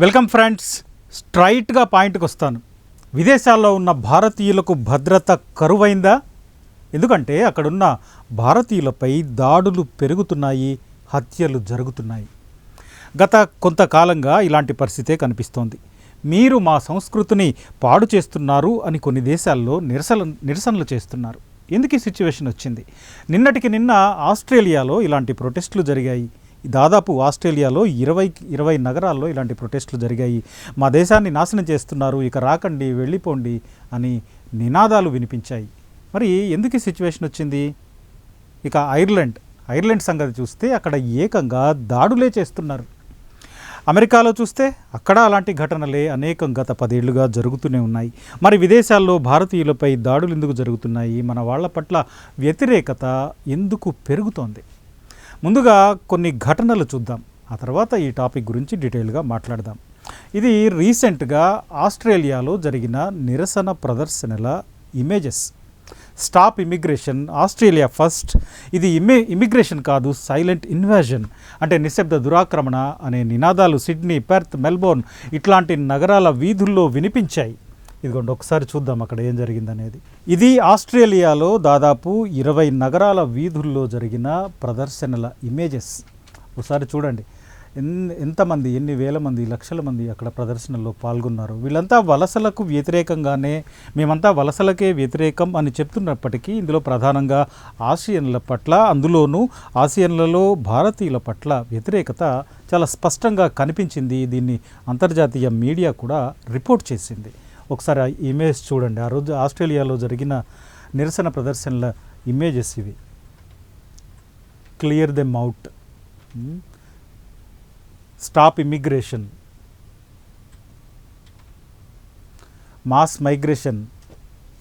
Welcome friends. స్ట్రైట్గా పాయింట్కి వస్తాను. విదేశాల్లో ఉన్న భారతీయులకు భద్రత కరువైందా? ఎందుకంటే అక్కడున్న భారతీయులపై దాడులు పెరుగుతున్నాయి హత్యలు జరుగుతున్నాయి. గత కొంతకాలంగా ఇలాంటి పరిస్థితే కనిపిస్తోంది. మీరు మా సంస్కృతిని పాడు చేస్తున్నారు అని కొన్ని దేశాల్లో నిరసన నిరసనలు చేస్తున్నారు. ఎందుకు ఈ సిచ్యువేషన్ వచ్చింది? నిన్నటికి నిన్న ఆస్ట్రేలియాలో ఇలాంటి ప్రొటెస్టులు జరిగాయి. దాదాపు ఆస్ట్రేలియాలో ఇరవై ఇరవై నగరాల్లో ఇలాంటి ప్రొటెస్టులు జరిగాయి. మా దేశాన్ని నాశనం చేస్తున్నారు ఇక రాకండి వెళ్ళిపోండి అని నినాదాలు వినిపించాయి. మరి ఎందుకు ఈ సిచ్యువేషన్ వచ్చింది? ఇక ఐర్లాండ్ ఐర్లాండ్ సంగతి చూస్తే అక్కడ ఏకంగా దాడులే చేస్తున్నారు. అమెరికాలో చూస్తే అక్కడ అలాంటి ఘటనలే అనేకం గత పదేళ్ళుగా జరుగుతూనే ఉన్నాయి. మరి విదేశాల్లో భారతీయులపై దాడులు ఎందుకు జరుగుతున్నాయి? మన వాళ్ళ పట్ల వ్యతిరేకత ఎందుకు పెరుగుతోంది? ముందుగా కొన్ని ఘటనలు చూద్దాం. ఆ తర్వాత ఈ టాపిక్ గురించి డీటెయిల్గా మాట్లాడదాం. ఇది రీసెంట్గా ఆస్ట్రేలియాలో జరిగిన నిరసన ప్రదర్శనల images. Stop immigration Australia first. ఇది ఇమి ఇమిగ్రేషన్ కాదు సైలెంట్ ఇన్వాజన్ అంటే నిశ్శబ్ద దురాక్రమణ అనే నినాదాలు సిడ్నీ పెర్త్ మెల్బోర్న్ ఇట్లాంటి నగరాల వీధుల్లో వినిపించాయి. ఇదిగోండి ఒకసారి చూద్దాం అక్కడ ఏం జరిగిందనేది. ఇది ఆస్ట్రేలియాలో దాదాపు ఇరవై నగరాల వీధుల్లో జరిగిన ప్రదర్శనల ఇమేజెస్. ఒకసారి చూడండి. ఎన్ ఎంతమంది ఎన్ని వేల మంది లక్షల మంది అక్కడ ప్రదర్శనలో పాల్గొన్నారు. వీళ్ళంతా వలసలకు వ్యతిరేకంగానే మేమంతా వలసలకే వ్యతిరేకం అని చెప్తున్నప్పటికీ ఇందులో ప్రధానంగా ఆసియన్ల పట్ల అందులోనూ ఆసియన్లలో భారతీయుల పట్ల వ్యతిరేకత చాలా స్పష్టంగా కనిపించింది. దీన్ని అంతర్జాతీయ మీడియా కూడా రిపోర్ట్ చేసింది. ఒకసారి ఆ ఇమేజ్ చూడండి. ఆ రోజు ఆస్ట్రేలియాలో జరిగిన నిరసన ప్రదర్శనల ఇమేజెస్ ఇవి. Clear them out. Stop immigration. Mass migration.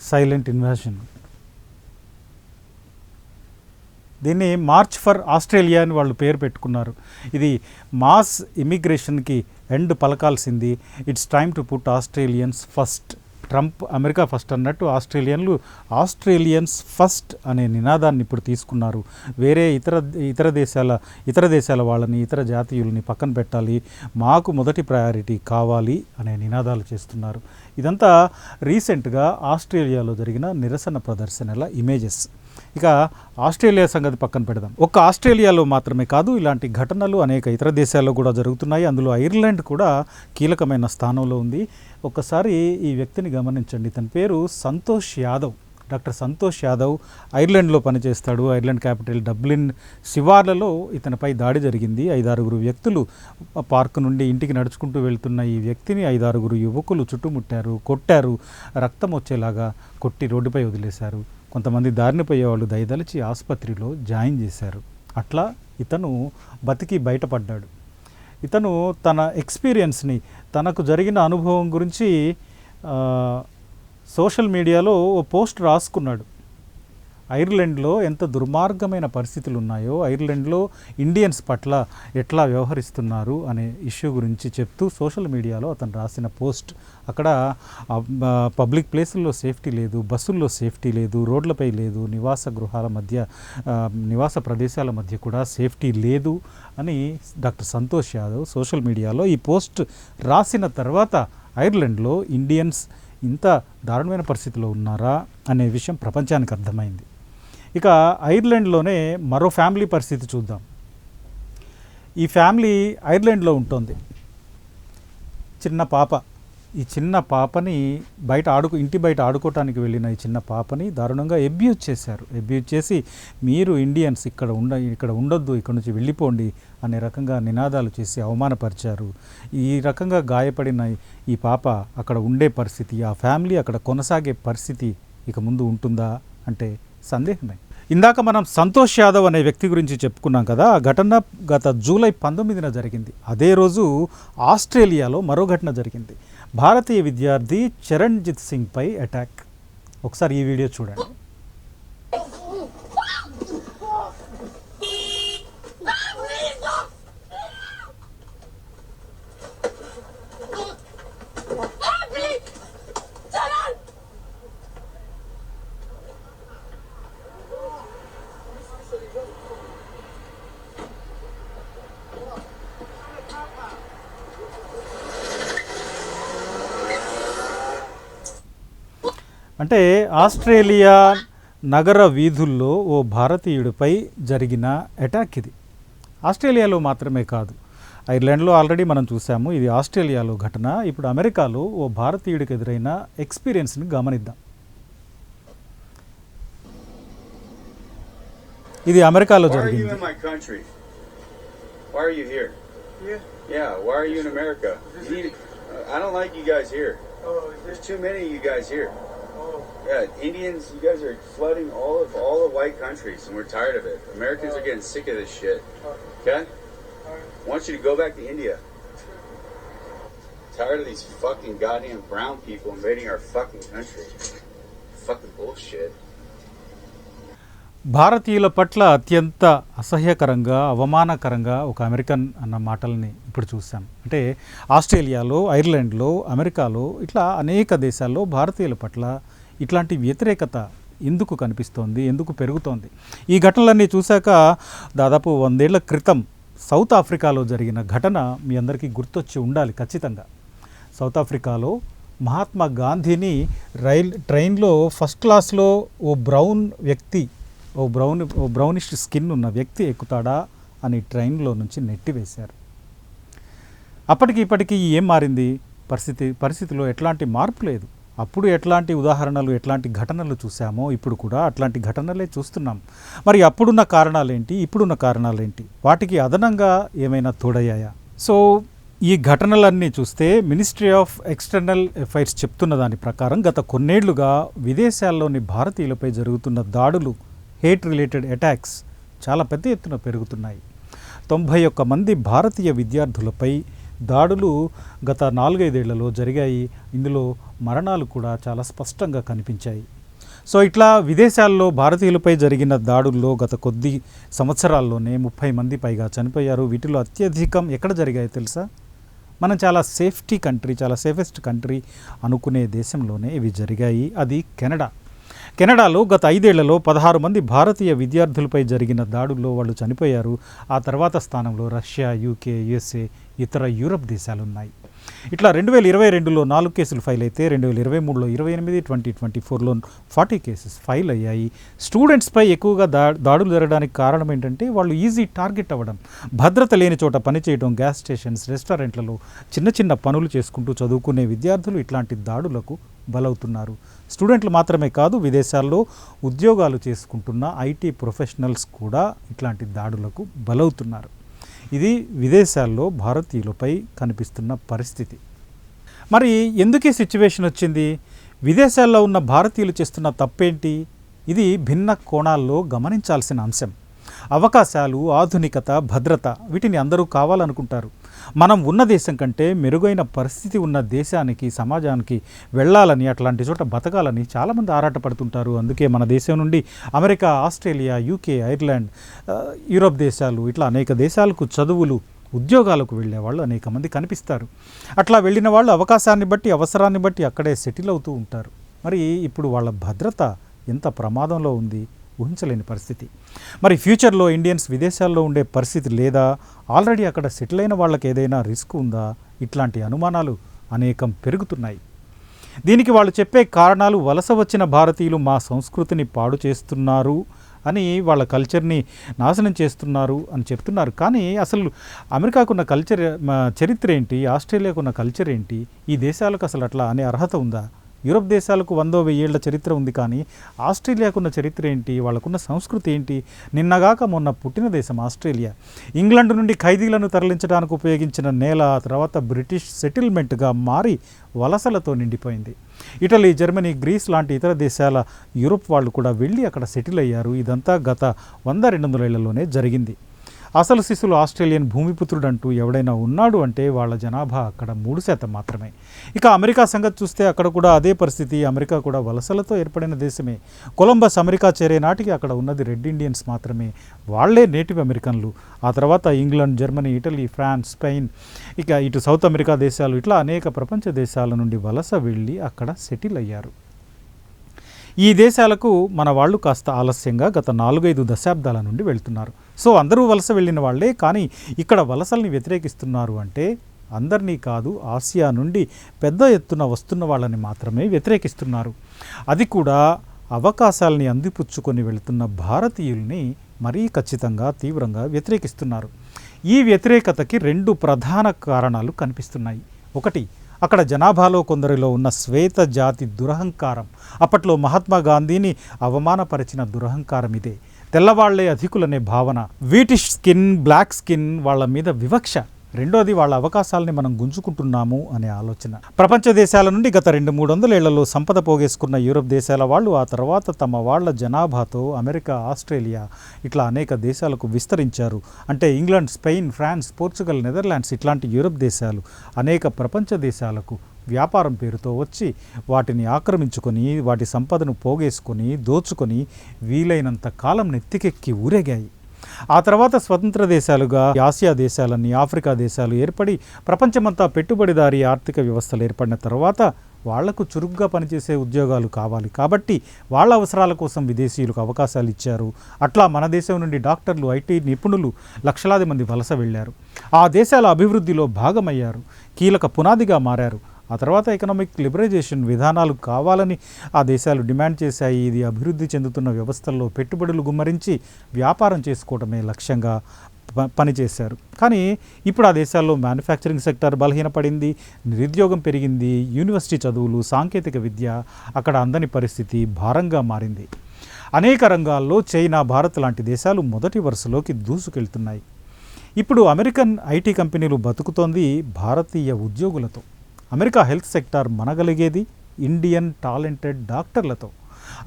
Silent invasion. దీన్ని మార్చ్ ఫర్ ఆస్ట్రేలియా అని వాళ్ళు పేరు పెట్టుకున్నారు. ఇది మాస్ ఇమిగ్రేషన్కి end పలకాల్సింది. It's time to put Australians first. Trump America first అన్నట్టు ఆస్ట్రేలియన్లు ఆస్ట్రేలియన్స్ ఫస్ట్ అనే నినాదాన్ని ఇప్పుడు తీసుకున్నారు. వేరే ఇతర ఇతర దేశాల ఇతర దేశాల వాళ్ళని ఇతర జాతీయుల్ని పక్కన పెట్టాలి. మాకు మొదటి ప్రయారిటీ కావాలి అనే నినాదాలు చేస్తున్నారు. ఇదంతా రీసెంట్గా ఆస్ట్రేలియాలో జరిగిన నిరసన ప్రదర్శనల ఇమేజెస్. ఇక ఆస్ట్రేలియా సంగతి పక్కన పెడదాం. ఒక్క ఆస్ట్రేలియాలో మాత్రమే కాదు ఇలాంటి ఘటనలు అనేక ఇతర దేశాల్లో కూడా జరుగుతున్నాయి. అందులో ఐర్లాండ్ కూడా కీలకమైన స్థానంలో ఉంది. ఒక్కసారి ఈ వ్యక్తిని గమనించండి. తన పేరు సంతోష్ యాదవ్. డాక్టర్ సంతోష్ యాదవ్ ఐర్లాండ్లో పనిచేస్తాడు. ఐర్లాండ్ క్యాపిటల్ డబ్లిన్ శివార్లలో ఇతనిపై దాడి జరిగింది. ఐదారుగురు వ్యక్తులు పార్క్ నుండి ఇంటికి నడుచుకుంటూ వెళ్తున్న ఈ వ్యక్తిని ఐదారుగురు యువకులు చుట్టుముట్టారు కొట్టారు. రక్తం వచ్చేలాగా కొట్టి రోడ్డుపై వదిలేశారు. కొంతమంది దారిని పోయేవాళ్ళు దయదలిచి ఆసుపత్రిలో జాయిన్ చేశారు. అట్లా ఇతను బతికి బయటపడ్డాడు. ఇతను తన ఎక్స్పీరియన్స్ని తనకు జరిగిన అనుభవం గురించి సోషల్ మీడియాలో ఓ పోస్ట్ రాసుకున్నాడు. ఐర్లాండ్లో ఎంత దుర్మార్గమైన పరిస్థితులు ఉన్నాయో ఐర్లాండ్లో ఇండియన్స్ పట్ల ఎట్లా వ్యవహరిస్తున్నారు అనే ఇష్యూ గురించి చెప్తూ సోషల్ మీడియాలో అతను రాసిన పోస్ట్. అక్కడ పబ్లిక్ ప్లేసుల్లో సేఫ్టీ లేదు బస్సుల్లో సేఫ్టీ లేదు రోడ్లపై లేదు నివాస గృహాల మధ్య నివాస ప్రదేశాల మధ్య కూడా సేఫ్టీ లేదు అని డాక్టర్ సంతోష్ యాదవ్ సోషల్ మీడియాలో ఈ పోస్ట్ రాసిన తర్వాత ఐర్లాండ్లో ఇండియన్స్ ఇంత దారుణమైన పరిస్థితిలో ఉన్నారా అనే విషయం ప్రపంచానికి అర్థమైంది. ఇక ఐర్లాండ్లోనే మరో ఫ్యామిలీ పరిస్థితి చూద్దాం. ఈ ఫ్యామిలీ ఐర్లాండ్లో ఉంటుంది. చిన్న పాప. ఈ చిన్న పాపని బయట ఆడుకు ఇంటి బయట ఆడుకోవటానికి వెళ్ళిన ఈ చిన్న పాపని దారుణంగా ఎబ్యూజ్ చేశారు. ఎబ్యూజ్ చేసి మీరు ఇండియన్స్ ఇక్కడ ఉండ ఇక్కడ ఉండొద్దు ఇక్కడ నుంచి వెళ్ళిపోండి అనే రకంగా నినాదాలు చేసి అవమానపరిచారు. ఈ రకంగా గాయపడిన ఈ పాప అక్కడ ఉండే పరిస్థితి ఆ ఫ్యామిలీ అక్కడ కొనసాగే పరిస్థితి ఇక ముందు ఉంటుందా అంటే సందేహమే. ఇందాక మనం సంతోష్ యాదవ్ అనే వ్యక్తి గురించి చెప్పుకున్నాం కదా ఆ ఘటన గత జూలై పంతొమ్మిదిన జరిగింది. అదే రోజు ఆస్ట్రేలియాలో మరో ఘటన జరిగింది. భారతీయ విద్యార్థి చరణ్జిత్ సింగ్ పై అటాక్. ఒకసారి ఈ వీడియో చూడండి. అంటే ఆస్ట్రేలియా నగర వీధుల్లో ఓ భారతీయుడిపై జరిగిన అటాక్ ఇది. ఆస్ట్రేలియాలో మాత్రమే కాదు. ఐర్లాండ్లో ఆల్రెడీ మనం చూసాము ఇది ఆస్ట్రేలియాలో ఘటన. ఇప్పుడు అమెరికాలో ఓ భారతీయుడికి ఎదురైన ఎక్స్పీరియన్స్ని గమనిద్దాం. ఇది అమెరికాలో జరిగింది. I don't like you guys here. Oh, there's too many of you guys here. Yeah, Indians, you guys are flooding all of all the white countries, and we're tired of it. Americans are getting sick of this shit. Okay? alright. I want you to go back to India. Tired of these fucking goddamn brown people invading our fucking country. Fucking bullshit. భారతీయుల పట్ల అత్యంత అసహ్యకరంగా అవమానకరంగా ఒక American అన్న మాటల్ని ఇప్పుడు చూసాం అంటే ఆస్ట్రేలియాలో ఐర్లాండ్లో అమెరికాలో ఇట్లా అనేక దేశాల్లో భారతీయుల పట్ల ఇట్లాంటి వ్యతిరేకత ఎందుకు కనిపిస్తోంది? ఎందుకు పెరుగుతోంది? ఈ ఘటనలన్నీ చూశాక దాదాపు వందేళ్ళ క్రితం సౌత్ ఆఫ్రికాలో జరిగిన ఘటన మీ అందరికీ గుర్తొచ్చి ఉండాలి ఖచ్చితంగా. సౌత్ ఆఫ్రికాలో మహాత్మా గాంధీని రైల్ ట్రైన్లో ఫస్ట్ క్లాస్లో ఓ బ్రౌన్ వ్యక్తి ఓ బ్రౌన్ ఓ బ్రౌనిష్ స్కిన్ ఉన్న వ్యక్తి ఎక్కుతాడా అని ట్రైన్లో నుంచి నెట్టివేశారు అప్పటికి ఇప్పటికీ ఏం మారింది? పరిస్థితి పరిస్థితిలో ఎట్లాంటి మార్పు లేదు. అప్పుడు ఎట్లాంటి ఉదాహరణలు ఎట్లాంటి ఘటనలు చూసామో ఇప్పుడు కూడా అట్లాంటి ఘటనలే చూస్తున్నాం. మరి అప్పుడున్న కారణాలేంటి? ఇప్పుడున్న కారణాలేంటి? వాటికి అదనంగా ఏమైనా తోడయ్యాయా? సో ఈ ఘటనలన్నీ చూస్తే మినిస్ట్రీ ఆఫ్ ఎక్స్టర్నల్ అఫైర్స్ చెప్తున్న దాని ప్రకారం గత కొన్నేళ్ళుగా విదేశాల్లోని భారతీయులపై జరుగుతున్న దాడులు హేట్ రిలేటెడ్ అటాక్స్ చాలా పెద్ద ఎత్తున పెరుగుతున్నాయి. తొంభై ఒక్క మంది భారతీయ విద్యార్థులపై దాడులు గత నాలుగైదేళ్ళలో జరిగాయి. ఇందులో మరణాలు కూడా చాలా స్పష్టంగా కనిపించాయి. సో ఇట్లా విదేశాల్లో భారతీయులపై జరిగిన దాడుల్లో గత కొద్ది సంవత్సరాల్లోనే ముప్పై మంది పైగా చనిపోయారు. వీటిలో అత్యధికం ఎక్కడ జరిగాయో తెలుసా? మనం చాలా సేఫ్టీ కంట్రీ చాలా సేఫెస్ట్ కంట్రీ అనుకునే దేశంలోనే ఇవి జరిగాయి. అది కెనడా. కెనడాలో గత ఐదేళ్ళలో పదహారు మంది భారతీయ విద్యార్థులపై జరిగిన దాడుల్లో వాళ్ళు చనిపోయారు. ఆ తర్వాత స్థానంలో రష్యా యూకే యుఎస్ఏ ఇతర యూరప్ దేశాలు ఉన్నాయి ఇట్లా రెండు వేల ఇరవై రెండులో నాలుగు కేసులు ఫైల్ అయితే రెండు వేల ఇరవై మూడులో ఇరవై ఎనిమిది ట్వంటీ ట్వంటీ ఫోర్లో ఫార్టీ కేసెస్ ఫైల్ అయ్యాయి స్టూడెంట్స్పై ఎక్కువగా దా దాడులు జరగడానికి కారణం ఏంటంటే వాళ్ళు ఈజీ టార్గెట్ అవ్వడం. భద్రత లేని చోట పనిచేయడం గ్యాస్ స్టేషన్స్ రెస్టారెంట్లలో చిన్న చిన్న పనులు చేసుకుంటూ చదువుకునే విద్యార్థులు ఇట్లాంటి దాడులకు బలవుతున్నారు. స్టూడెంట్లు మాత్రమే కాదు విదేశాల్లో ఉద్యోగాలు చేసుకుంటున్న ఐటీ ప్రొఫెషనల్స్ కూడా ఇట్లాంటి దాడులకు బలవుతున్నారు. ఇది విదేశాల్లో భారతీయులపై కనిపిస్తున్న పరిస్థితి. మరి ఎందుకు ఈ సిచ్యువేషన్ వచ్చింది? విదేశాల్లో ఉన్న భారతీయులు చేస్తున్న తప్పేంటి? ఇది భిన్న కోణాల్లో గమనించాల్సిన అంశం. అవకాశాలు ఆధునికత భద్రత వీటిని అందరూ కావాలనుకుంటారు. మనం ఉన్న దేశం కంటే మెరుగైన పరిస్థితి ఉన్న దేశానికి సమాజానికి వెళ్ళాలని అట్లాంటి చోట బతకాలని చాలామంది ఆరాటపడుతుంటారు. అందుకే మన దేశం నుండి America Australia UK Ireland Europe దేశాలు ఇట్లా అనేక దేశాలకు చదువులు ఉద్యోగాలకు వెళ్ళే వాళ్ళు అనేక మంది కనిపిస్తారు. అట్లా వెళ్ళిన వాళ్ళు అవకాశాన్ని బట్టి అవసరాన్ని బట్టి అక్కడే సెటిల్ అవుతూ ఉంటారు. మరి ఇప్పుడు వాళ్ళ భద్రత ఎంత ప్రమాదంలో ఉంది? ఊహించలేని పరిస్థితి. మరి ఫ్యూచర్లో ఇండియన్స్ విదేశాల్లో ఉండే పరిస్థితి లేదా ఆల్రెడీ అక్కడ సెటిల్ అయిన వాళ్ళకి ఏదైనా రిస్క్ ఉందా? ఇట్లాంటి అనుమానాలు అనేకం పెరుగుతున్నాయి. దీనికి వాళ్ళు చెప్పే కారణాలు వలస వచ్చిన భారతీయులు మా సంస్కృతిని పాడు చేస్తున్నారు అని వాళ్ళ కల్చర్ని నాశనం చేస్తున్నారు అని చెప్తున్నారు. కానీ అసలు అమెరికాకున్న కల్చర్ చరిత్ర ఏంటి? ఆస్ట్రేలియాకున్న కల్చర్ ఏంటి? ఈ దేశాలకు అసలు అట్లా అనే అర్హత ఉందా? యూరప్ దేశాలకు వందో వెయ్యేళ్ళ చరిత్ర ఉంది కానీ ఆస్ట్రేలియాకున్న చరిత్ర ఏంటి? వాళ్ళకున్న సంస్కృతి ఏంటి? నిన్నగాక మొన్న పుట్టిన దేశం ఆస్ట్రేలియా. ఇంగ్లాండ్ నుండి ఖైదీలను తరలించడానికి ఉపయోగించిన నేల ఆ తర్వాత బ్రిటిష్ సెటిల్మెంట్గా మారి వలసలతో నిండిపోయింది. ఇటలీ జర్మనీ గ్రీస్ లాంటి ఇతర దేశాల యూరోప్ వాళ్ళు కూడా వెళ్ళి అక్కడ సెటిల్ అయ్యారు. ఇదంతా గత వంద రెండు వందల ఏళ్ళలోనే జరిగింది. అసలు శిశులు ఆస్ట్రేలియన్ భూమిపుత్రుడు అంటూ ఎవడైనా ఉన్నాడు అంటే వాళ్ళ జనాభా అక్కడ మూడు శాతం మాత్రమే. ఇక అమెరికా సంగతి చూస్తే అక్కడ కూడా అదే పరిస్థితి. అమెరికా కూడా వలసలతో ఏర్పడిన దేశమే. కొలంబస్ అమెరికా చేరే నాటికి అక్కడ ఉన్నది రెడ్ ఇండియన్స్ మాత్రమే. వాళ్ళే నేటివ్ అమెరికన్లు. ఆ తర్వాత England Germany Italy France Spain ఇక ఇటు సౌత్ అమెరికా దేశాలు ఇట్లా అనేక ప్రపంచ దేశాల నుండి వలస వెళ్ళి అక్కడ సెటిల్ అయ్యారు. ఈ దేశాలకు మన వాళ్ళు కాస్త ఆలస్యంగా గత నాలుగైదు దశాబ్దాల నుండి వెళ్తున్నారు. సో అందరూ వలస వెళ్ళిన వాళ్ళే కానీ ఇక్కడ వలసల్ని వ్యతిరేకిస్తున్నారు అంటే అందరినీ కాదు ఆసియా నుండి పెద్ద ఎత్తున వస్తున్న వాళ్ళని మాత్రమే వ్యతిరేకిస్తున్నారు. అది కూడా అవకాశాలని అందిపుచ్చుకొని వెళుతున్న భారతీయుల్ని మరీ ఖచ్చితంగా తీవ్రంగా వ్యతిరేకిస్తున్నారు. ఈ వ్యతిరేకతకి రెండు ప్రధాన కారణాలు కనిపిస్తున్నాయి. ఒకటి అక్కడ జనాభాలో కొందరిలో ఉన్న శ్వేత జాతి దురహంకారం. అప్పట్లో మహాత్మా గాంధీని అవమానపరిచిన దురహంకారం ఇదే. తెల్లవాళ్ళే అధికులనే భావన. వీటిష్ స్కిన్ బ్లాక్ స్కిన్ వాళ్ళ మీద వివక్ష. రెండోది వాళ్ళ అవకాశాలని మనం గుంజుకుంటున్నాము అనే ఆలోచన. ప్రపంచ దేశాల నుండి గత రెండు మూడు వందలేళ్ళలో సంపద పోగేసుకున్న యూరప్ దేశాల వాళ్ళు ఆ తర్వాత తమ వాళ్ళ జనాభాతో అమెరికా ఆస్ట్రేలియా ఇట్లా అనేక దేశాలకు విస్తరించారు. అంటే England Spain France Portugal Netherlands ఇట్లాంటి యూరప్ దేశాలు అనేక ప్రపంచ దేశాలకు వ్యాపారం పేరుతో వచ్చి వాటిని ఆక్రమించుకొని వాటి సంపదను పోగేసుకొని దోచుకొని వీలైనంత కాలం నెత్తికెక్కి ఊరేగాయి. ఆ తర్వాత స్వతంత్ర దేశాలుగా ఆసియా దేశాలన్నీ ఆఫ్రికా దేశాలు ఏర్పడి ప్రపంచమంతా పెట్టుబడిదారీ ఆర్థిక వ్యవస్థలు ఏర్పడిన తర్వాత వాళ్ళకు చురుగ్గా పనిచేసే ఉద్యోగాలు కావాలి. కాబట్టి వాళ్ళ అవసరాల కోసం విదేశీయులకు అవకాశాలు ఇచ్చారు. అట్లా మన దేశం నుండి డాక్టర్లు ఐటీ నిపుణులు లక్షలాది మంది వలస వెళ్ళారు. ఆ దేశాల అభివృద్ధిలో భాగమయ్యారు. కీలక పునాదిగా మారారు. ఆ తర్వాత ఎకనామిక్ లిబరైజేషన్ విధానాలు కావాలని ఆ దేశాలు డిమాండ్ చేశాయి. ఇది అభివృద్ధి చెందుతున్న వ్యవస్థల్లో పెట్టుబడులు గుమ్మరించి వ్యాపారం చేసుకోవడమే లక్ష్యంగా ప- పనిచేశారు. కానీ ఇప్పుడు ఆ దేశాల్లో మ్యానుఫ్యాక్చరింగ్ సెక్టర్ బలహీనపడింది నిరుద్యోగం పెరిగింది యూనివర్సిటీ చదువులు సాంకేతిక విద్య అక్కడ అందని పరిస్థితి భారంగా మారింది. అనేక రంగాల్లో చైనా భారత్ లాంటి దేశాలు మొదటి వరుసలోకి దూసుకెళ్తున్నాయి. ఇప్పుడు అమెరికన్ ఐటీ కంపెనీలు బతుకుతోంది భారతీయ ఉద్యోగులతో. అమెరికా హెల్త్ సెక్టార్ మనగలిగేది ఇండియన్ టాలెంటెడ్ డాక్టర్లతో.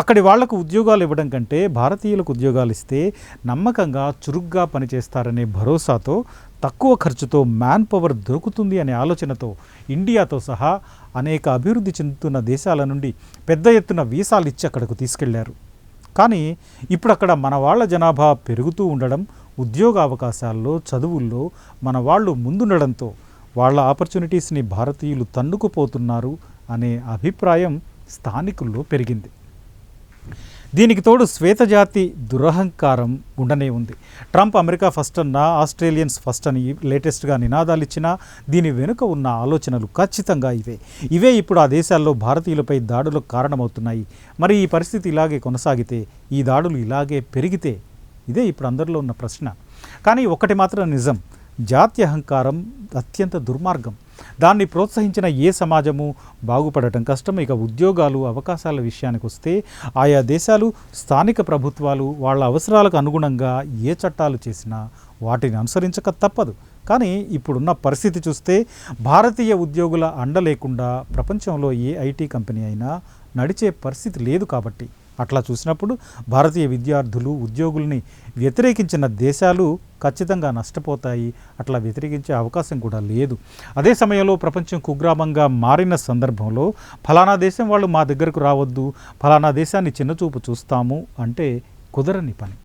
అక్కడి వాళ్ళకు ఉద్యోగాలు ఇవ్వడం కంటే భారతీయులకు ఉద్యోగాలు ఇస్తే నమ్మకంగా చురుగ్గా పనిచేస్తారనే భరోసాతో తక్కువ ఖర్చుతో మ్యాన్ పవర్ దొరుకుతుంది అనే ఆలోచనతో ఇండియాతో సహా అనేక అభివృద్ధి చెందుతున్న దేశాల నుండి పెద్ద ఎత్తున వీసాలు ఇచ్చి అక్కడకు తీసుకెళ్ళారు. కానీ ఇప్పుడు అక్కడ మన వాళ్ళ జనాభా పెరుగుతూ ఉండడం ఉద్యోగ అవకాశాల్లో చదువుల్లో మన వాళ్ళు ముందుండడంతో వాళ్ళ ఆపర్చునిటీస్ని భారతీయులు తన్నుకుపోతున్నారు అనే అభిప్రాయం స్థానికుల్లో పెరిగింది. దీనికి తోడు శ్వేతజాతి దురహంకారం ఉండనే ఉంది. ట్రంప్ అమెరికా ఫస్ట్ అన్న ఆస్ట్రేలియన్స్ ఫస్ట్ అని లేటెస్ట్గా నినాదాలు ఇచ్చినా దీని వెనుక ఉన్న ఆలోచనలు ఖచ్చితంగా ఇవే. ఇవే ఇప్పుడు ఆ దేశాల్లో భారతీయులపై దాడులకు కారణమవుతున్నాయి. మరి ఈ పరిస్థితి ఇలాగే కొనసాగితే ఈ దాడులు ఇలాగే పెరిగితే ఇదే ఇప్పుడు అందరిలో ఉన్న ప్రశ్న. కానీ ఒకటి మాత్రం నిజం. జాతి అహంకారం అత్యంత దుర్మార్గం. దాన్ని ప్రోత్సహించిన ఏ సమాజము బాగుపడటం కష్టం. ఇక ఉద్యోగాలు అవకాశాల విషయానికి వస్తే ఆయా దేశాలు స్థానిక ప్రభుత్వాలు వాళ్ళ అవసరాలకు అనుగుణంగా ఏ చట్టాలు చేసినా వాటిని అనుసరించక తప్పదు. కానీ ఇప్పుడున్న పరిస్థితి చూస్తే భారతీయ ఉద్యోగుల అండ లేకుండా ప్రపంచంలో ఏ ఐటీ కంపెనీ అయినా నడిచే పరిస్థితి లేదు కాబట్టి. అట్లా చూసినప్పుడు భారతీయ విద్యార్థులు ఉద్యోగుల్ని వ్యతిరేకించిన దేశాలు ఖచ్చితంగా నష్టపోతాయి. అట్లా వ్యతిరేకించే అవకాశం కూడా లేదు. అదే సమయంలో ప్రపంచం కుగ్రామంగా మారిన సందర్భంలో ఫలానా దేశం వాళ్ళు మా దగ్గరకు రావద్దు ఫలానా దేశాన్ని చిన్నచూపు చూస్తాము అంటే కుదరని పని.